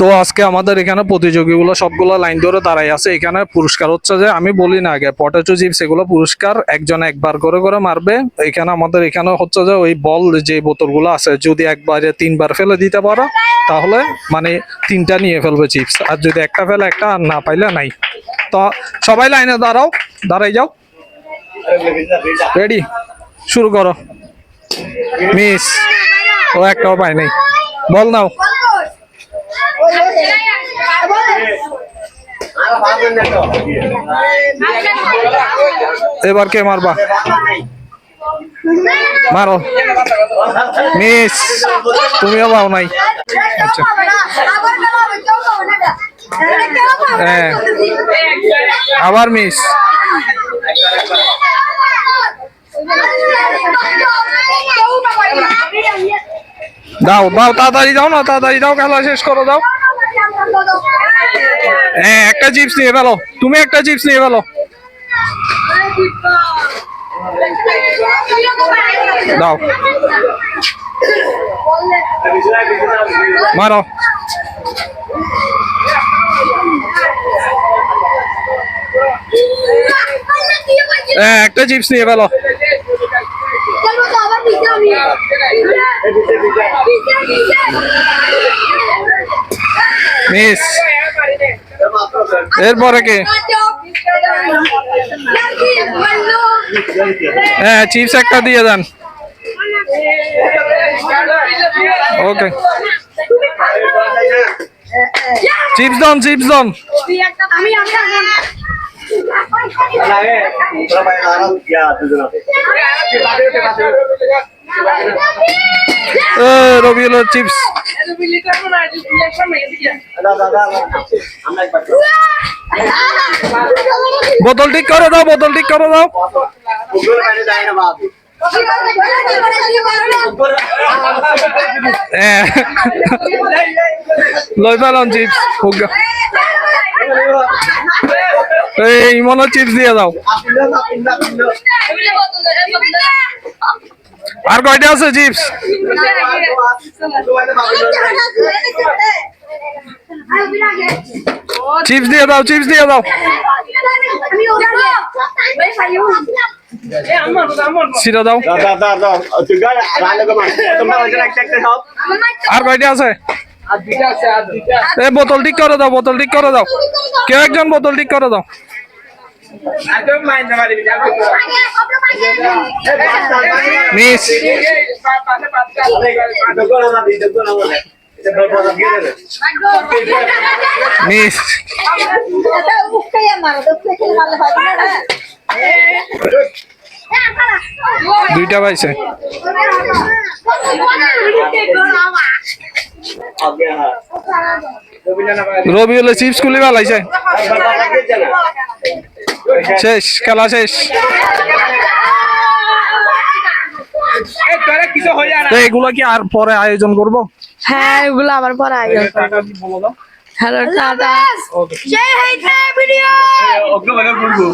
তো আজকে আমাদের এখানে প্রতিযোগীগুলো সবগুলো লাইন ধরে দাঁড়াই আছে। এখানে পুরস্কার হচ্ছে যে, আমি বলি না আগে, পটেটো চিপস এগুলো পুরস্কার, একজন একবার করে করে মারবে। এখানে আমাদের এখানে হচ্ছে যে, ওই বল যে বোতলগুলো আছে, যদি একবারে তিনবার ফেলে দিতে পারো, তাহলে মানে তিনটা নিয়ে ফেলবে চিপস। আর যদি একটা ফেলে, একটা আর না পাইলে নাই। তো সবাই লাইনে দাঁড়াও দাঁড়াই যাও। রেডি শুরু করো। মিস ও একটাও পায় নাই। বল নাও। এবার কে মারবা? মারো। মিস, তুমিও পাও নাই। আচ্ছা। হ্যাঁ। আবার মিস। দাও দাও, তাড়াতাড়ি দাও না, তাড়াতাড়ি দাও, খেলা শেষ করো, দাও। হ্যাঁ একটা চিপস নিয়ে ফেলো তুমি একটা চিপস নিয়ে ফেলো দাও মারো হ্যাঁ একটা চিপস নিয়ে ফেলো মিস এরপরে কে হ্যাঁ চিপস একটা দিয়ে দেন ওকে চিপস দন চিপস দন আমি আমি রবিউলের চিপস। বোতল ঠিক করে দাও, বোতল ঠিক করে দাও। লই পেলাম চিপস এই মনে চিপস দিয়ে দাও। আর কয়টা আছে চিপস চিপস দিয়ে দাও চিপস দিয়ে দাও। সিরা দাও। আর কয়টা আছে? বোতল ঠিক করে দাও, বোতল ঠিক করে দাও। কেউ একজন বোতল ঠিক করে দাও। মিস মিস দুইটা পাইছে। রবি হলে চিপস খুলে ফেলাইছে। শেষ খেলা শেষ। তো এগুলো কি আর পরে আয়োজন করব? হ্যাঁ এগুলো আবার পরে আয়োজন হ্যালো টাটা। ভিডিও।